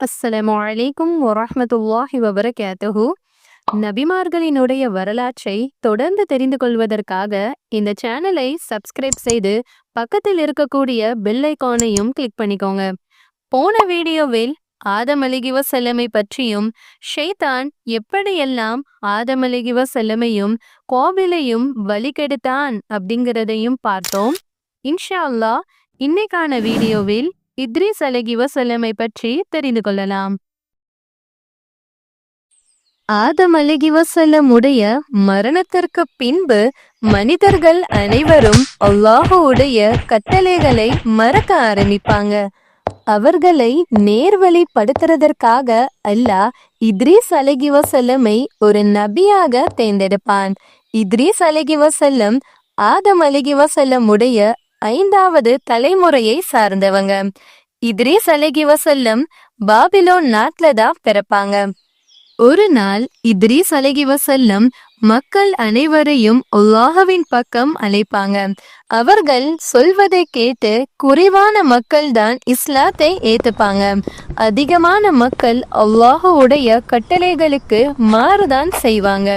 அஸ்ஸலாம் வலைக்கும் வரமத்துல்லாஹி வபரகாத்தஹு. நபிமார்களினுடைய வரலாற்றை தொடர்ந்து தெரிந்து கொள்வதற்காக இந்த சேனலை சப்ஸ்கிரைப் செய்து பக்கத்தில் இருக்கக்கூடிய பெல் ஐகானையும் கிளிக் பண்ணிக்கோங்க. போன வீடியோவில் ஆதம் அலிகிவ செல்லமை பற்றியும் ஷெய்தான் எப்படியெல்லாம் ஆதம் அலிகிவ செல்லமையும் கோபிலையும் வழிகெடுத்தான் அப்படிங்கிறதையும் பார்த்தோம். இன்ஷா அல்லாஹ் இன்னைக்கான வீடியோவில் இத்ரீஸ் அலகி வசல்லமை பற்றி தெரிந்து கொள்ளலாம். ஆதம் அலகி வசல்லம் உடைய மரணத்திற்கு பின்பு மனிதர்கள் அனைவரும் அல்லாஹுடைய கட்டளைகளை மறக்க ஆரம்பிப்பாங்க. அவர்களை நேர்வழிப்படுத்துறதற்காக அல்லாஹ் இத்ரீஸ் அலகி வசல்லமை ஒரு நபியாக தேர்ந்தெடுப்பான். இத்ரீஸ் அலகி வசல்லம் ஆதம் அலகி வசல்லம் உடைய ஐந்தாவது தலைமுறையை சார்ந்தவங்க. இத்ரீஸ் அலகி வசல்லம் பாபிலோன் நாட்டில் தான் பிறப்பாங்க. ஒரு நாள் இத்ரீஸ் அலகி வசல்லம் மக்கள் அனைவரையும் உல்லாஹவின் பக்கம் அழைப்பாங்க. அவர்கள் சொல்வதை கேட்டு குறைவான மக்கள் தான் இஸ்லாத்தை ஏத்துப்பாங்க. அதிகமான மக்கள் அல்லாஹுடைய கட்டளைகளுக்கு மாறுதான் செய்வாங்க.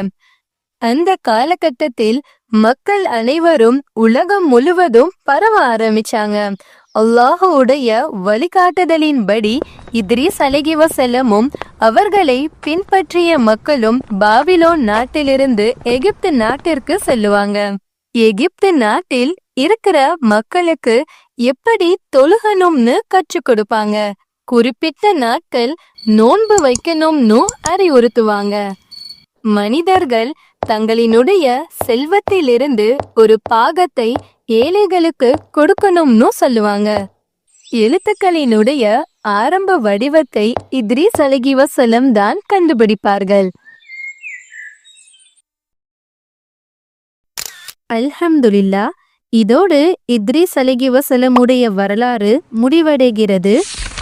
அந்த காலகட்டத்தில் மக்கள் அனைவரும் உலகம் முழுவதும் பரவ ஆரம்பிச்சாங்க. அல்லாஹுடைய வழிகாட்டுதலின்படி இத்ரீஸ் அலகி வசல்லமும் அவர்களை பின்பற்றிய மக்களும் பாபிலோன் நாட்டிலிருந்து எகிப்து நாட்டிற்கு செல்லுவாங்க. எகிப்து நாட்டில் இருக்கிற மக்களுக்கு எப்படி தொழுகணும்னு கற்றுக் கொடுப்பாங்க. குறிப்பிட்ட நாட்கள் நோன்பு வைக்கணும்னு அறிவுறுத்துவாங்க. மனிதர்கள் தங்களினுடைய செல்வத்திலிருந்து ஒரு பாகத்தை ஏழைகளுக்கு கொடுக்கணும்னு சொல்லுவாங்க. எழுத்துக்களினுடைய ஆரம்ப வடிவத்தை இத்ரீஸ் அலகி வசலம் தான் கண்டுபிடிப்பார்கள். அல்ஹம்துலில்லா இதோடு இத்ரீஸ் அலகி வசலமுடைய வரலாறு முடிவடைகிறது.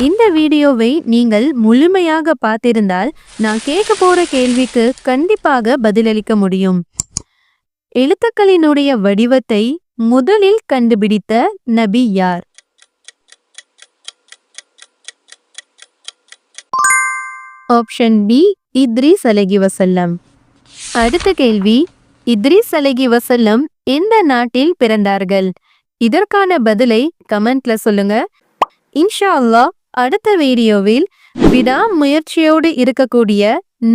இந்த வீடியோவை நீங்கள் முழுமையாக பார்த்திருந்தால் நான் கேட்க போற கேள்விக்கு கண்டிப்பாக பதிலளிக்க முடியும். எழுத்துக்களினுடைய வடிவத்தை முதலில் கண்டுபிடித்த நபி யார்? ஆப்ஷன் பி இத்ரி அலகி வசல்லம் அடுத்த கேள்வி இத்ரி அலகி வசல்லம் எந்த நாட்டில் பிறந்தார்கள்? இதற்கான பதிலை கமெண்ட்ல சொல்லுங்க. இன்ஷா அல்லாஹ் அடுத்த வீடியோவில் விடா முயற்சியோடு இருக்கக்கூடிய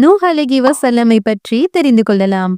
நூஹலகி வசல்லமை பற்றி தெரிந்து கொள்ளலாம்.